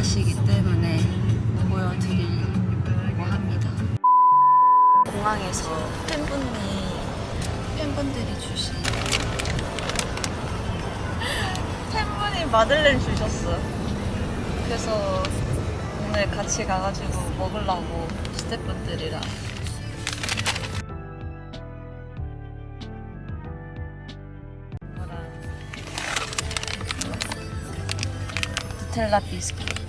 하시기 때문에 보여드리려고 합니다. 공항에서 팬분이 팬분들이 주신 팬분이 마들렌 주셨어. 그래서 오늘 같이 가가지고 먹으려고 스태프분들이랑 누텔라 비스킷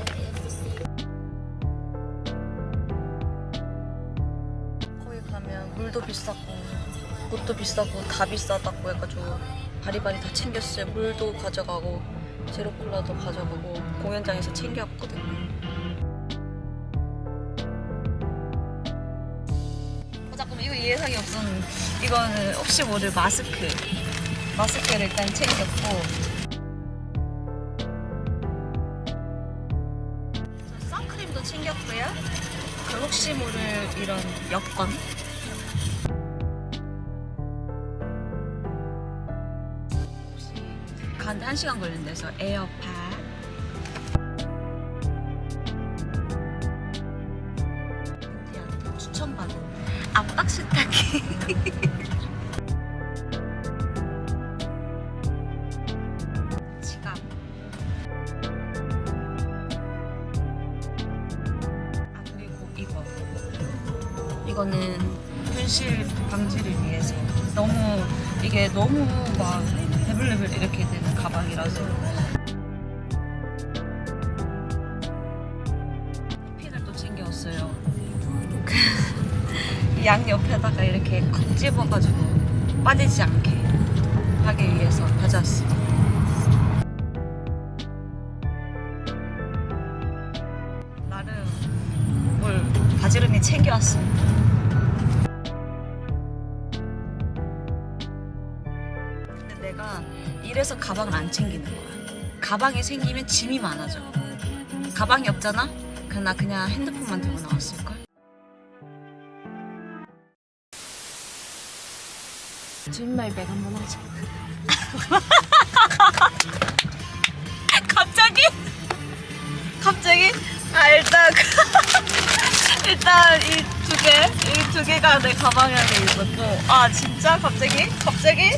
물도 비싸고 옷도 비싸고 다 비싸다고 해가지고 바리바리 다 챙겼어요. 물도 가져가고 제로콜라도 가져가고 공연장에서 챙겨왔거든요. 어, 잠깐만 이거 예상이 없었는데. 이거는 혹시 모를 마스크. 마스크를 일단 챙겼고. 저 선크림도 챙겼고요. 그 혹시 모를 이런 여권 가는데 한 시간 걸린대서 에어팟. 압박 세탁기. 지갑. 아 그리고 이거. 이거는 분실 방지를 위해서. 너무 이게 너무 막 레벨레벨 이렇게 되는 가방이라서. 핀을 또 챙겨왔어요. 양 옆에다가 이렇게 콕 집어가지고 빠지지 않게 하기 위해서 가져왔어요 나름 뭘 바지런히 챙겨왔습니다 내가 이래서 가방을 안 챙기는 거야. 가방이 생기면 짐이 많아져. 가방이 없잖아? 그럼 나 그냥 핸드폰만 들고 나왔을걸? 주인말백 한번 하자. 갑자기? 갑자기? 아 일단 일단 이 두 개, 이 두 개가 내 가방 안에 있었고 아 진짜 갑자기? 갑자기?